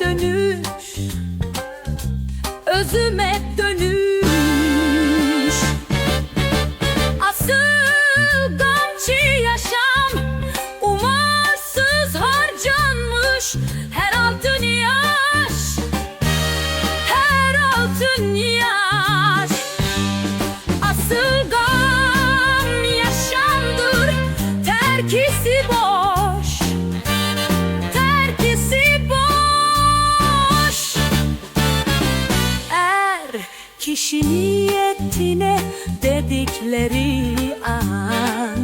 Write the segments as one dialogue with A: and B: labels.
A: Dönüş. Özüme dönüş. Asıl gamçı yaşam Umarsız harcanmış. Her altın yaş Her altın yaş. Asıl gam yaşamdır Terkisi boş kişi niyetine dedikleri an.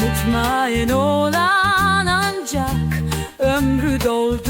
A: Mutmain olan ancak ömrü dolduran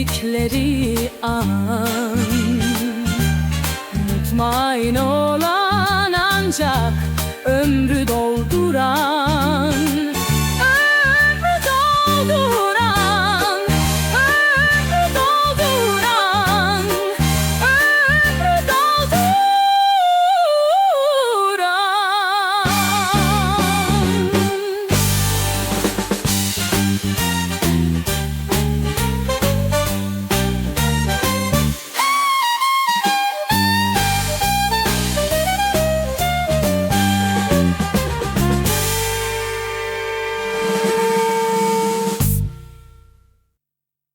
A: dedikleri an. Mutmain olan ancak ömrü dolduran